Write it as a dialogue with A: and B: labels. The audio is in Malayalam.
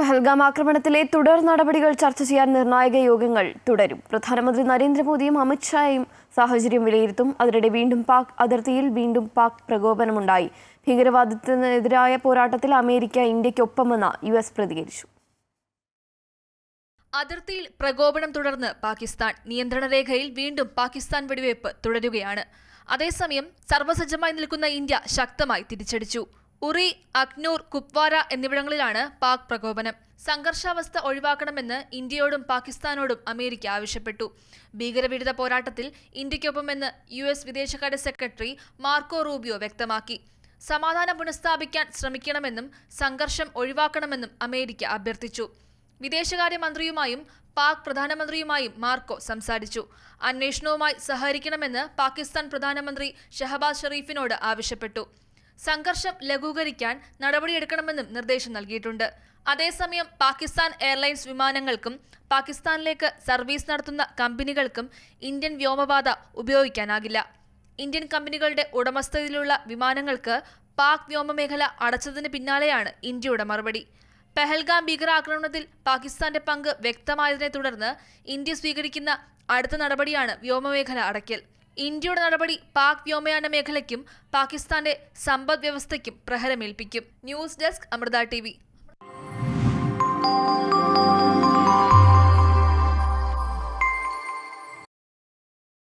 A: പഹൽഗാം ആക്രമണത്തിലെ തുടർ നടപടികൾ ചർച്ച ചെയ്യാൻ നിർണായക യോഗങ്ങൾ തുടരും. പ്രധാനമന്ത്രി നരേന്ദ്രമോദിയും അമിത്ഷായും സാഹചര്യം വിലയിരുത്തും. അതിനിടെ വീണ്ടും പാക് അതിർത്തിയിൽ വീണ്ടും പാക് പ്രകോപനമുണ്ടായി. ഭീകരവാദത്തിനെതിരായ പോരാട്ടത്തിൽ അമേരിക്ക ഇന്ത്യക്കൊപ്പമെന്ന് യു എസ് പ്രതികരിച്ചു.
B: അതിർത്തിയിൽ പ്രകോപനം തുടർന്ന് പാകിസ്ഥാൻ നിയന്ത്രണ രേഖയിൽ വീണ്ടും പാകിസ്ഥാൻ വെടിവയ്പ് തുടരുകയാണ്. അതേസമയം സർവസജ്ജമായി നിൽക്കുന്ന ഇന്ത്യ ശക്തമായി തിരിച്ചടിച്ചു. ഉറി അക്നൂർ കുപ്വാര എന്നിവിടങ്ങളിലാണ് പാക് പ്രകോപനം. സംഘർഷാവസ്ഥ ഒഴിവാക്കണമെന്ന് ഇന്ത്യയോടും പാകിസ്ഥാനോടും അമേരിക്ക ആവശ്യപ്പെട്ടു. ഭീകരവിരുദ്ധ പോരാട്ടത്തിൽ ഇന്ത്യയ്ക്കൊപ്പമെന്ന് യു എസ് വിദേശകാര്യ സെക്രട്ടറി മാർക്കോ റൂബിയോ വ്യക്തമാക്കി. സമാധാനം പുനഃസ്ഥാപിക്കാൻ ശ്രമിക്കണമെന്നും സംഘർഷം ഒഴിവാക്കണമെന്നും അമേരിക്ക അഭ്യർത്ഥിച്ചു. വിദേശകാര്യമന്ത്രിയുമായും പാക് പ്രധാനമന്ത്രിയുമായും മാർക്കോ സംസാരിച്ചു. അന്വേഷണവുമായി സഹകരിക്കണമെന്ന് പാകിസ്ഥാൻ പ്രധാനമന്ത്രി ഷഹബാസ് ഷെറീഫിനോട് ആവശ്യപ്പെട്ടു. സംഘർഷം ലഘൂകരിക്കാൻ നടപടിയെടുക്കണമെന്നും നിർദ്ദേശം നൽകിയിട്ടുണ്ട്. അതേസമയം പാകിസ്ഥാൻ എയർലൈൻസ് വിമാനങ്ങൾക്കും പാകിസ്ഥാനിലേക്ക് സർവീസ് നടത്തുന്ന കമ്പനികൾക്കും ഇന്ത്യൻ വ്യോമപാത ഉപയോഗിക്കാനാകില്ല. ഇന്ത്യൻ കമ്പനികളുടെ ഉടമസ്ഥതയിലുള്ള വിമാനങ്ങൾക്ക് പാക് വ്യോമമേഖല അടച്ചതിന് പിന്നാലെയാണ് ഇന്ത്യയുടെ മറുപടി. പെഹൽഗാം ഭീകരാക്രമണത്തിൽ പാകിസ്ഥാന്റെ പങ്ക് വ്യക്തമായതിനെ തുടർന്ന് ഇന്ത്യ സ്വീകരിക്കുന്ന അടുത്ത നടപടിയാണ് വ്യോമമേഖല അടയ്ക്കൽ. ഇന്ത്യയുടെ നടപടി പാക് വ്യോമയാന മേഖലയ്ക്കും പാകിസ്ഥാന്റെ സമ്പദ് വ്യവസ്ഥയ്ക്കും പ്രഹരമേൽപ്പിക്കും. News desk Amrita T